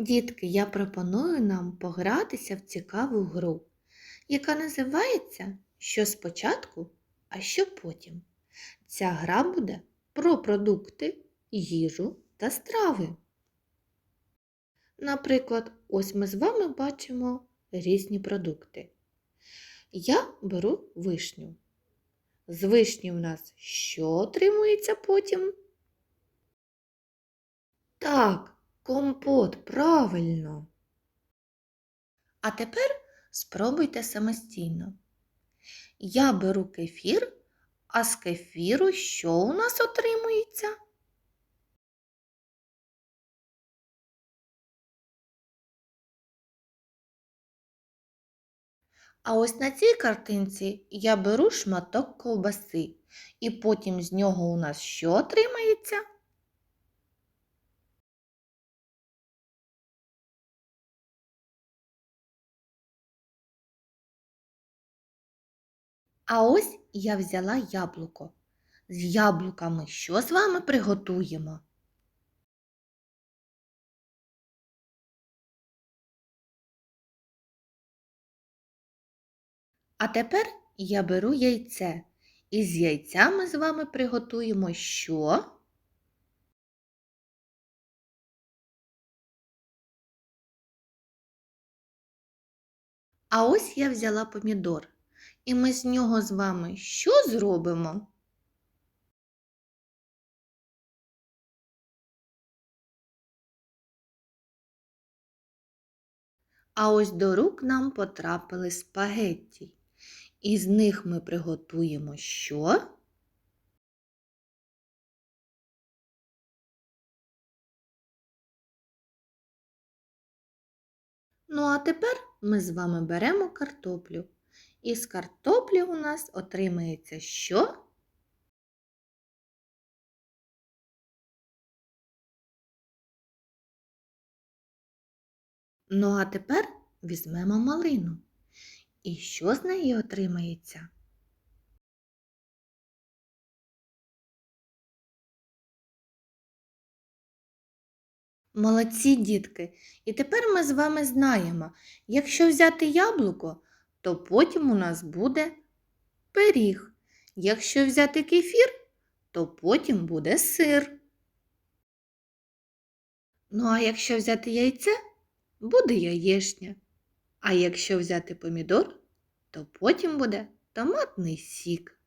Дітки, я пропоную нам погратися в цікаву гру, яка називається Що спочатку, а що потім. Ця гра буде про продукти, їжу та страви. Наприклад, ось ми з вами бачимо різні продукти. Я беру вишню. З вишні в нас що отримується потім? Так, компот, правильно. А тепер спробуйте самостійно. Я беру кефір, а з кефіру що у нас отримується? А ось на цій картинці я беру шматок ковбаси, і потім з нього у нас що отримається? А ось я взяла яблуко. З яблуками що з вами приготуємо? А тепер я беру яйце. І з яйця ми з вами приготуємо що? А ось я взяла помідор. І ми з нього з вами що зробимо? А ось до рук нам потрапили спагетті. І з них ми приготуємо що? Ну, а тепер ми з вами беремо картоплю. І з картоплі у нас отримається що? Ну, а тепер візьмемо малину. І що з неї отримається? Молодці, дітки! І тепер ми з вами знаємо, якщо взяти яблуко, то потім у нас буде пиріг. Якщо взяти кефір, то потім буде сир. Ну, а якщо взяти яйце, буде яєшня. А якщо взяти помідор, то потім буде томатний сік.